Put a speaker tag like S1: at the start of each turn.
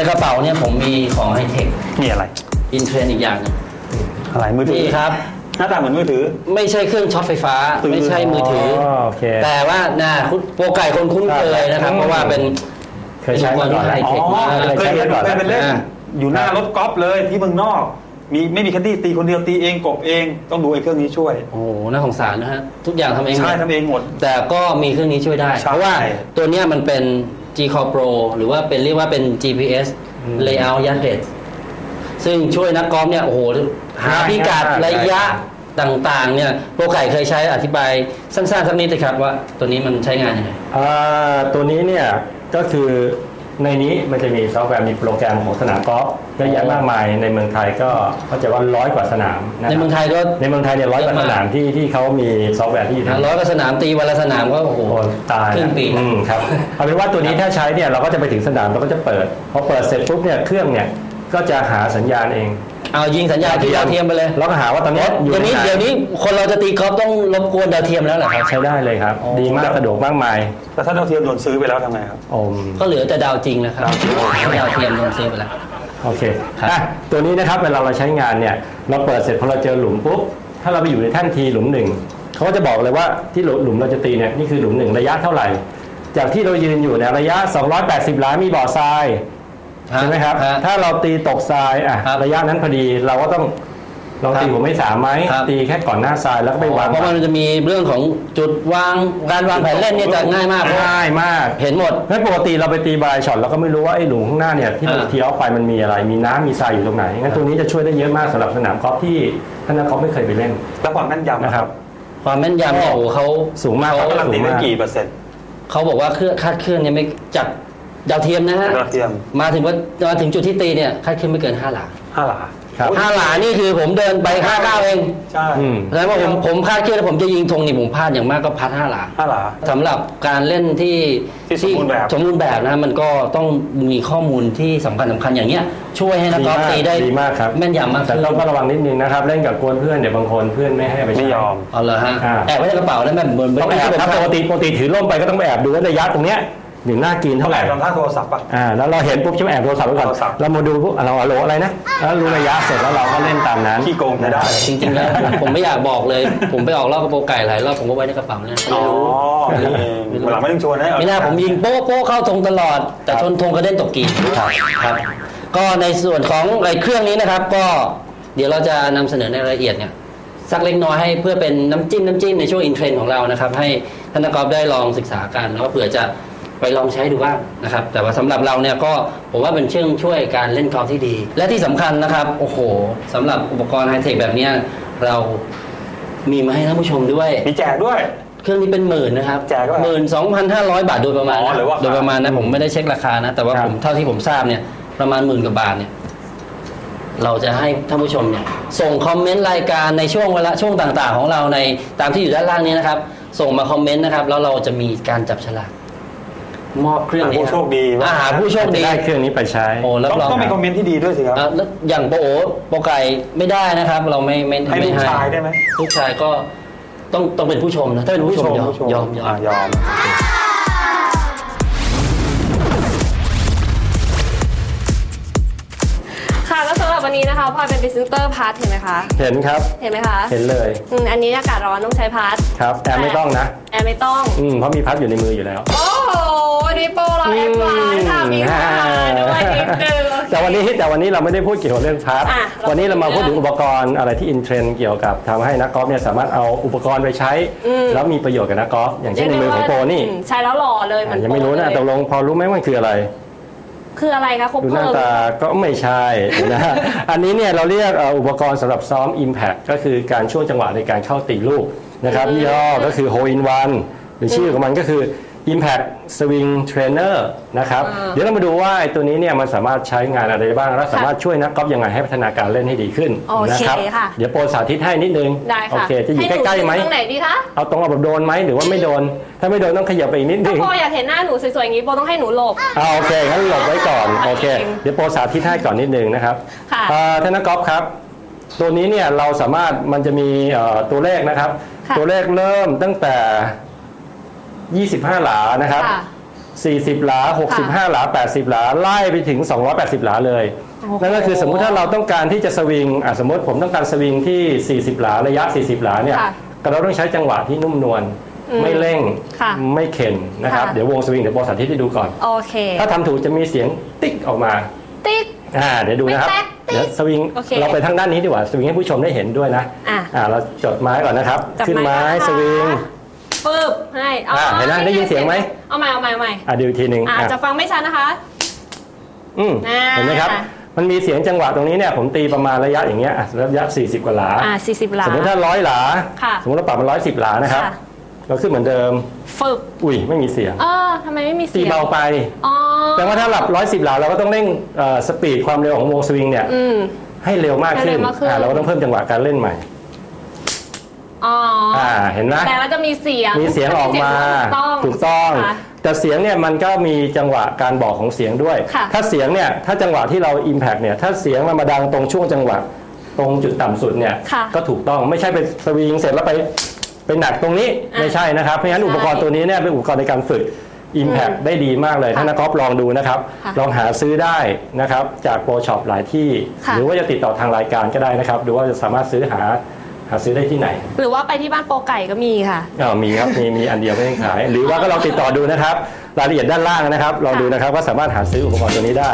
S1: ในกระเป๋าเนี่ยผมมีของไฮเทค
S2: มีอะไร
S1: อินเทรนอีกอย่างหนึง
S2: อะไรมือถือ
S1: นี่ครับ
S2: หน้าตาเหมือนมือถือ
S1: ไม่ใช่เครื่องช็อตไฟฟ้า
S2: ถือ
S1: ไม่ใช่มือถืออ
S3: โอเค
S1: แต่ว่าน่าคุณโปรไก่คนคุ้นเคยนะครับ
S3: อืม
S1: เพราะว่าเป็น
S3: เคยใช้มาก่อน
S1: ไฮ
S3: แล้ว
S1: เทคมาก
S2: อ๋อเคยเห็นเคยเป็นเล่น
S1: อ่า
S2: อยู่หน้ารถกอล์ฟเลยที่เมืองนอก มีไม่มีแคันดี้ตีคนเดียวตีเองกบเองต้องดูไอ้เครื่องนี้ช่วย
S1: โอ้โหน่าสงสารนะฮะทุกอย่างทำเองหม
S2: ใช่
S1: ด
S2: ทำเองหมด
S1: แต่ก็มีเครื่องนี้ช่วยได้
S2: ใช่
S1: เพราะว่าตัวเนี้ยมันเป็น G Core Pro หรือว่าเป็นเรียกว่าเป็น GPS Layout ยัดเด็ดซึ่งช่วยนักกอล์ฟเนี่ยโอ้โหหาพิกัด
S3: ง่ายมาก
S1: ระยะต่างๆเนี่ยโปรไก่เคยใช้อธิบายสั้นๆสักนิดเลยครับว่าตัวนี้มันใช้งานยังไง
S3: อ่าตัวนี้เนี่ยก็คือ ในนี้มันจะมีซอฟต์แวร์มีโปรแกรมของสนามกอล์ฟเยอะแยะมากมายในเมืองไทยก็เข้าใจว่าร้อยกว่าสนามะครับ
S1: ในเมืองไทยก็
S3: ในเมืองไทยเนี่ยร้อยกว่าสนามที่ที่เขามีซอฟต์แวร์ที่
S1: นะร้อยกว่าสนามตีวันละสนามก็โอ้โห
S3: โอ้ตาย
S1: ครึ่งปี
S3: อืมครับเอาเป็นว่าตัวนี้ถ้าใช้เนี่ยเราก็จะไปถึงสนามเราก็จะเปิดพอเปิดเสร็จปุ๊บเนี่ยเครื่องเนี่ยก็จะหาสัญญาณเอง
S1: เอายิงสัญญาณที่ดาวเทียมไปเลย
S3: แล้วก็หาว่าตอนเนี้ยอยู่
S1: เดี๋ยวนี้
S3: ไห
S1: เดี๋ยวนี้คนเราจะตีกอล์ฟต้องรบกวนดาวเทียมแล้วเหรอครับ
S3: ใช้ได้เลยครับ
S1: อ๋อ
S3: ดีมากสะดวกมากมาย
S2: แต่ถ้าดาวเทียมโดนซื้อไปแล้วทำไงครับ
S3: โอม
S1: ก็เหลือแต่ดาวจริงนะครับดาวเทียมโดนซื้อไปแล้ว
S3: โอเค
S1: ครับ
S3: อะตัวนี้นะครับเวลาเราใช้งานเนี่ยเราเปิดเสร็จพอเราเจอหลุมปุ๊บถ้าเราไปอยู่ในแท่นทีหลุมหนึ่งเขาก็จะบอกเลยว่าที่หลุมเราจะตีเนี่ยนี่คือหลุมหนึ่งระยะเท่าไหร่ จากที่เรายืนอยู่เนี่ยระยะ 280หลามีบ่อทราย ใช่ไหมครับ
S1: ฮะ
S3: ถ้าเราตีตกทรายอะ
S1: ครับ
S3: ระยะนั้นพอดีเราก็ต้องลองตี
S1: ครับ
S3: หัวไม่สามไหม
S1: ครับ
S3: ตีแค่ก่อนหน้าทรายแล้วก็ไปวาง
S1: เพราะมันจะมีเรื่องของจุดวางการวางแผนเล่นเนี่ยจะง่ายมากเพราะว่า
S3: ง่ายมาก
S1: เห็นหมด
S3: ไม่ปกติเราไปตีบายช็อตเราก็ไม่รู้ว่าไอ้หลุมข้างหน้าเนี่ยที่เรา
S1: อ่า
S3: เทียร์ไปมันมีอะไร มีน้ำมีทรายอยู่ตรงไหนงั้นตัวนี้จะช่วยได้เยอะมากสำหรับสนามกอล์ฟที่ท่านนักกอล์ฟไม่เคยไปเล่น
S2: แล้วความแม่นยำ
S3: นะครับ
S1: ความแม่นยำเนี่ยโอ้โหเขา
S3: สูงมาก
S1: เขา
S2: การันตี
S3: สูง
S2: ได้
S3: มาก
S2: กี่เปอร์เซ็นต์
S1: เขาบอกว่าเครื่องคาดเคลื่อนเนี่ยไม่จาก ดาวเทียมนะฮะ
S2: ดาวเทียม
S1: มาถึงว่ามาถึงจุดที่ตีเนี่ยคาดเคลื่อนไม่เกิน5หลา
S2: ห้าหลา
S3: ครับ
S1: ห้าหลานี่คือผมเดินไปห้าก้าวเอง
S2: ใช่
S3: อืม
S1: แล้วว่าผมผมคาดเคลื่อนแล้วผมจะยิงธงนี่ผมพลาดอย่างมากก็พัดห้าหลา
S2: ห้าหลา
S1: สำหรับการเล่นที่
S2: ที่สมบูรณ์แบบ
S1: สมบูรณ์แบบนะมันก็ต้องมีข้อมูลที่สำคัญสำคัญอย่างเงี้ย ช่วยให้นักกอล์ฟตีได้
S3: ดีมากครับ
S1: แม่นยำมาก
S3: แต่
S1: ขึ้น
S3: ต้องระวังนิดนึงนะครับ เล่นกับกวนเพื่อนเดี๋ยวบางคนเพื่อนไม่ให้เอาไปใช้
S2: ไม่ยอม
S1: เอาเลยฮะ
S3: อ่า
S1: แอบไว้ในกระเป๋าแล้วแบบเหมือน
S3: ต้องแอบครับปกติปกติถือร่มไปก็ต้องไปแอบดูว่าระยะตรงเนี้ย อยู่หน้ากรีน
S2: เท่า
S3: เท่า
S2: ไห
S3: ไห
S2: ร่
S3: ร่
S2: ตอนท่าโทรศัพท์ปะ
S3: อ่าแล้วเราเห็นปุ๊บใช่ไหมแอบโทรศัพท์ไว้ก่อน
S2: โทรศัพท์
S3: เรามาดูปุ๊บอะเราอะโหลอะไรนะแล้วรู้ระยะเสร็จแล้วเราก็เล่นตามนั้น
S2: ขี้โกงใช้ได้
S1: จริงๆแล้วผมไม่อยากบอกเลย ผมไปออกรอบกระโปรงไก่หลายรอบผมก็ไว้ในกระเป๋าเนี่ย
S2: อ๋
S1: ไม่
S2: อ
S1: รู้
S2: นี่เองวันหลังไม่ต้องชวนนะ
S1: ไม่น่าผมยิงโป๊ะโป๊ะเข้าธงตลอด แต่ชนธงกระเด็นตกกีครับครับก็ในส่วนของไอ้เครื่องนี้นะครับก็เดี๋ยวเราจะนำเสนอในรายละเอียดเนี่ยสักเล็กน้อยให้เพื่อเป็นน้ำจิ้มน้ำจิ้มในช่วงอินเทรนด์ของเรานะครับ ให้ท่านนักกอล์ฟได้ลองศึกษากันแล้วก็เผื่อจะ ไปลองใช้ดูบ้างนะครับ แต่ว่าสำหรับเราเนี่ยก็ผมว่าเป็นเชื่องช่วยการเล่นกอล์ฟที่ดี และที่สำคัญนะครับ โอ้โหสำหรับอุปกรณ์ไฮเทคแบบเนี้ยเรามีมาให้ท่านผู้ชมด้วย
S2: มีแจกด้วย
S1: เครื่องนี้เป็นหมื่นนะครับ
S2: แจกด้วย
S1: หมื่นสองพันห้าร้อยบาทโดยประมาณ
S2: อ๋อ
S1: นะ
S2: หรือว่า
S1: โดยประมาณนะผมไม่ได้เช็คราคานะ แต่ว่า
S3: ครับ
S1: ผมเท่าที่ผมทราบเนี่ยประมาณหมื่นกว่าบาทเนี่ยเราจะให้ท่านผู้ชมเนี่ยส่งคอมเมนต์รายการในช่วงเวลาช่วงต่าง ๆ ของเราในตามที่อยู่ด้านล่างนี้นะครับ ส่งมาคอมเมนต์นะครับแล้วเราจะมีการจับฉลาก มอบเครื่องนี้
S2: ผู้โชคดี
S1: อาหาผู้โชค
S3: จะ
S1: ดี
S3: ได้เครื่องนี้ไปใช้
S1: โอ้รับ
S2: ต้อง
S1: รอง
S2: ต้องมีคอมเมนต์ที่ดีด้วยสิครับ
S1: อะแล้วอย่างโปโอโปไก่ไม่ได้นะครับ เราไม่ไม่
S2: ให้ลูก
S1: ไม่
S2: ชายได้ไหม
S1: ลูกชายก็ต้องต้องเป็นผู้ชมนะถ้าเป็นผู้ชมยอม
S2: ผู้ชม
S1: ยอมยอม
S2: อะยอม
S4: วันนี้นะคะพลอยเป็นพรีเซนเตอร์พาร์ทเห็นไหมคะ
S3: เห็นครับ
S4: เห็นไหมคะ
S3: เห็นเลย
S4: อืมอันนี้อากาศร้อนต้องใช้พาร์ท
S3: ครับแอร์ไม่ต้องนะ
S4: แอร์ไม่ต้อง
S3: อืมเพราะมีพัดอยู่ในมืออยู่แล้ว
S4: โอ้โหวันนี้โปรเราแอปไลน์ค่ะมีค่ะด้วยนิดนึงโอเค
S3: แต่วันนี้แต่วันนี้เราไม่ได้พูดเกี่ยวกับเรื่องพาร์ท
S4: อะเรา
S3: วันนี้เรามา
S4: พู
S3: พูด
S4: ด
S3: ถึงอุปกรณ์อะไรที่อินเทรนด์เกี่ยวกับทำให้นักกอล์ฟเนี่ยสามารถเอาอุปกรณ์ไปใช้
S4: อืม
S3: แล้วมีประโยชน์กับนักกอล์ฟอย่างเช่นในมือของโปรนี่
S4: อืมใช้แล้วหล่อเลยเหมื
S3: อะ
S4: อน
S3: ยังไม่รู้นะ
S4: โป
S3: ตกลงพอรู้ไหมว่ามันคืออะไร
S4: คืออะไรคะครบ
S3: ดูห
S4: เพลิ
S3: น้าง ตาก็ไม่ใช่นะอันนี้เนี่ยเราเรียกเอ่ออุปกรณ์สำหรับซ้อม Impact ก็คือการช่วงจังหวะในการเข้าตีลูกนะครับยี่ห้อก็คือ Hole in One หรือชื่อของมันก็คือ Impact Swing Trainer นะครับ เดี๋ยวเรามาดูว่าไอ้ตัวนี้เนี่ยมันสามารถใช้งานอะไรได้บ้าง และสามารถช่วยนักกอล์ฟยังไงให้พัฒนาการเล่นให้ดีขึ้น
S4: โอเค
S3: นะครับ
S4: ค่ะ
S3: เดี๋ยวโปรสาธิตให้นิดนึง
S4: ได้
S3: โอ
S4: ค่ะ
S3: เค จะอยู่ใกล้ๆไหม
S4: ตรงไหนดีคะ
S3: เอาตรงเอาแบบโดนไหมหรือว่าไม่โดน ถ้าไม่โดนต้องขยับไปอีกนิด
S4: ถ้า
S3: นึง
S4: โปรอยากเห็นหน้าหนูสวยๆอย่างนี้โปรต้องให้หนูหลบ
S3: อ่าโอเคงั้นหลบไว้ก่อน
S4: โอ
S3: โอ
S4: เค
S3: เค เดี๋ยวโปรสาธิตให้ก่อนนิดนึงนะครับ
S4: ค่ะ
S3: อ่าท่านนักกอล์ฟครับ ตัวนี้เนี่ยเราสามารถมันจะมีเอ่อตัวเลขนะครับ
S4: ค่ะ
S3: ตัวเลขเริ่มตั้งแต่ 25 หลานะครับ
S4: ค่ะ
S3: 40 หลา 65 หลา 80 หลา ไล่ไปถึง 280 หลาเลย
S4: โอ้โห
S3: นั่นก็คือสมมุติถ้าเราต้องการที่จะสวิงอะสมมติผมต้องการสวิงที่ 40 หลา ระยะ 40 หลาเนี่ย
S4: ค่ะ
S3: ก็เราต้องใช้จังหวะที่นุ่มนวล
S4: อืม
S3: ไม่เร่ง
S4: ค่ะ
S3: ไม่เข็นนะครับ
S4: ค่ะ
S3: เดี๋ยววงสวิงเดี๋ยวโบสาธิตให้ดูก่อน
S4: โอเค
S3: ถ้าทำถูกจะมีเสียงติ๊กออกมา
S4: ติ๊ก
S3: อ่าเดี๋ยวดูนะครับ
S4: ไม่แป๊กติ๊ก
S3: เดี๋ยวสวิง
S4: โอเค
S3: เราไปทางด้านนี้ดีกว่า สวิงให้ผู้ชมได้เห็นด้วยนะ
S4: อะ
S3: อ่าเราจดไม้ก่อนนะครับ
S4: จับ
S3: ขึ้นไม้
S4: ก่อนนะคะ
S3: สวิง
S4: ปึ๊บให้
S3: อะเห็นไหมได้ยินเสียงไหม
S4: เอาใหม่เอาใหม่เอาใหม่
S3: อ่าดูอีกทีหนึ่ง
S4: อะ
S3: อะ
S4: จะฟังไม่ชัดนะคะ
S3: อืม
S4: อ่า
S3: เห็นไหมครับ มันมีเสียงจังหวะตรงนี้เนี่ยผมตีประมาณระยะอย่างเงี้ยอะระยะ 40 กว่าหลา
S4: อ่า40หลา
S3: สมมติถ้าร้อยหลา
S4: ค่ะ
S3: สมมติเราปรับมันร้อยสิบหลานะครับ
S4: ค่ะ
S3: เราขึ้นเหมือนเดิม
S4: ฝึก
S3: อุ้ยไม่มีเสียง
S4: เออทำไมไม่มี
S3: ตี
S4: เสียง
S3: เบาไป
S4: อ๋อ
S3: แต่ว่าถ้าหลับร้อยสิบหลาเราก็ต้องเร่งเอ่อสปีดความเร็วของวงสวิงเนี่ย
S4: อืม
S3: ให้เร็วมากขึ้น
S4: ให้เร็วมากขึ้น
S3: อ่าเราก็ต้องเพิ่มจังหวะการเล่นใหม่
S4: อ๋ออ
S3: อ่าเห็นไหม
S4: แต่ว่าจะมีเสียง
S3: มีเสียงออกมา
S4: ถู
S3: ถู
S4: ก
S3: ก
S4: ต้
S3: ต้
S4: อ
S3: องง
S4: ใช่ไหมคะ
S3: แต่เสียงเนี่ยมันก็มีจังหวะการบอกของเสียงด้วย
S4: ค่ะ
S3: ถ้าเสียงเนี่ยถ้าจังหวะที่เรา Impact เนี่ยถ้าเสียงมันมาดังตรงช่วงจังหวะตรงจุดต่ำสุดเนี่ย
S4: ค่ะ
S3: ก็ถูกต้องไม่ใช่ไปสวิงเสร็จแล้วไปไปหนักตรงนี้
S4: อะ
S3: ไม่ใช่นะครับเพราะฉะนั้น
S4: ใช่
S3: อุปกรณ์ตัวนี้เนี่ยเป็นอุปกรณ์ในการฝึก Impact ได้ดีมากเลย
S4: ค่ะ
S3: ท่านนักกอล์ฟลองดูนะครับ
S4: ค่ะ
S3: ลองหาซื้อได้นะครับจากโปรช็อปหลายที่
S4: ค่ะ
S3: หรือว่าจะติดต่อทางรายการก็ได้นะครับ ดูว่าจะสามารถซื้อหา หาซื้อได้ที่ไหน
S4: หรือว่าไปที่บ้านโปรไก่ก็มีค่ะ
S3: อ๋อมีครับมีมีอันเดียวไม่ได้ขาย หรือว่าก็ลองติดต่อดูนะครับ รายละเอียดด้านล่างนะครับลองดูนะครับว่าสามารถหาซื้ออุปกรณ์ตัวนี้ได้